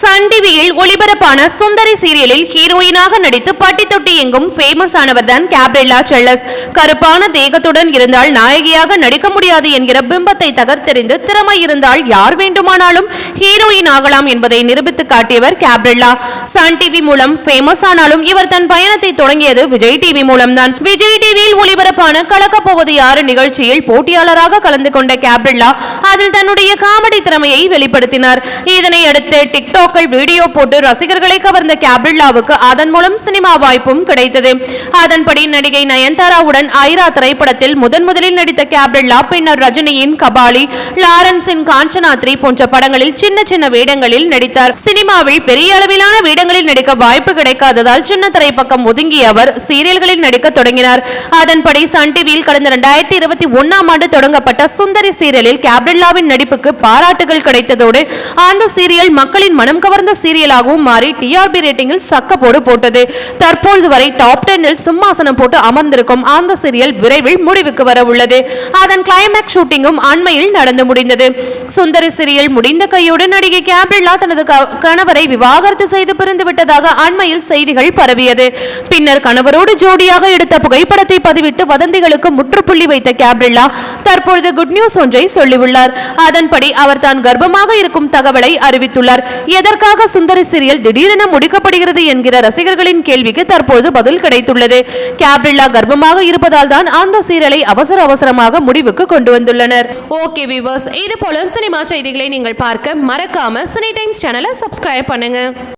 Sun தமிழில் ஒளிபரப்பான சுந்தரி சீரியலில் ஹீரோயினாக நடித்து பட்டி தொட்டி எங்கும் ஃபேமஸ் ஆனவர் தான் கேப்ரில்லா செல்லஸ். கருப்பான தேகத்துடன் இருந்தால் நாயகியாக நடிக்க முடியாது என்கிற பிம்பத்தை தகர்த்தெறிந்து திறமை இருந்தால் யார் வேண்டுமானாலும் ஹீரோயின் ஆகலாம் என்பதை நிரூபித்து காட்டியவர் கேப்ரில்லா சன் டிவி மூலம் ஃபேமஸ் ஆனாலும் இவர் தன் பயணத்தை தொடங்கியது விஜய் டிவி மூலம்தான் விஜய் டிவியில் ஒளிபரப்பான கலக்கப்போவது யாரு நிகழ்ச்சியில் போட்டியாளராக கலந்து கொண்ட கேப்ரில்லா அதில் தன்னுடைய காமெடி திறமையை வெளிப்படுத்தினார். இதனை அடுத்து டிக்டாக்கில் வீடியோ போட்டு ரசிகர்களை கவர்ந்த கேப்ரில்லாவுக்கு அதன் மூலம் சினிமா வாய்ப்பும் கிடைத்தது. அதன்படி நடிகை நயன்தாராவுடன் ஐரா திரைப்படத்தில் முதன் முதலில் நடித்த கேப்ரில்லா பின்னர் ரஜினியின் கபாலி லாரன்ஸின் காஞ்சனாத்ரி போன்ற படங்களில் சின்ன சின்ன வேடங்களில் நடித்தார். சினிமாவில் பெரிய அளவிலான வேடங்களில் நடிக்க வாய்ப்பு கிடைக்காததால் சின்ன திரைப்பக்கம் ஒதுங்கிய அவர் சீரியல்களில் நடிக்க தொடங்கினார். அதன்படி சன் டிவியில் கடந்த இரண்டாயிரத்தி இருபத்தி ஒன்னாம் ஆண்டு தொடங்கப்பட்ட சுந்தரி சீரியலில் கேப்ரில்லாவின் நடிப்புக்கு பாராட்டுகள் கிடைத்ததோடு அந்த சீரியல் மக்களின் மனம் கவர்ந்த சீரியல் சீரியலாகவும் மாறி டிஆர்பி ரேட்டிங்கில் சக்கப்போடு போட்டது. தற்பொழுது வரை டாப் டென்னில் சிம்மாசனம் போட்டு அமர்ந்திருக்கும் அந்த சீரியல் விரைவில் முடிவுக்கு வர உள்ளது. அதன் கிளைமேக்ஸ் ஷூட்டிங்கும் அண்மையில் நடந்து முடிந்தது. சுந்தரி சீரியல் முடிந்த கையோடு நடிகை கேப்ரில்லா தனது கணவரை விவாகரத்து செய்து பிரிந்து விட்டதாக அண்மையில் செய்திகள் பரவியது. பின்னர் கணவரோடு ஜோடியாக எடுத்த புகைப்படத்தை பதிவிட்டு வதந்திகளுக்கு முற்றுப்புள்ளி வைத்த கேப்ரில்லா தற்பொழுது குட் நியூஸ் ஒன்றை சொல்லியுள்ளார். அதன்படி அவர் தான் கர்ப்பமாக இருக்கும் தகவலை அறிவித்துள்ளார். எதற்காக சுந்தரி சீரியல் திடீரென முடிக்கப்படுகிறது என்கிற ரசிகர்களின் கேள்விக்கு தற்போது பதில் கிடைத்துள்ளது. கேப்ரில்லா கர்ப்பமாக இருப்பதால் தான் அந்த சீரியலை அவசர அவசரமாக முடிவுக்கு கொண்டு வந்துள்ளனர். ஓகே விவர்ஸ் இது போல சினிமா செய்திகளை நீங்கள் பார்க்க மறக்காம சினி டைம்ஸ் சேனலை சப்ஸ்கிரைப் பண்ணுங்க.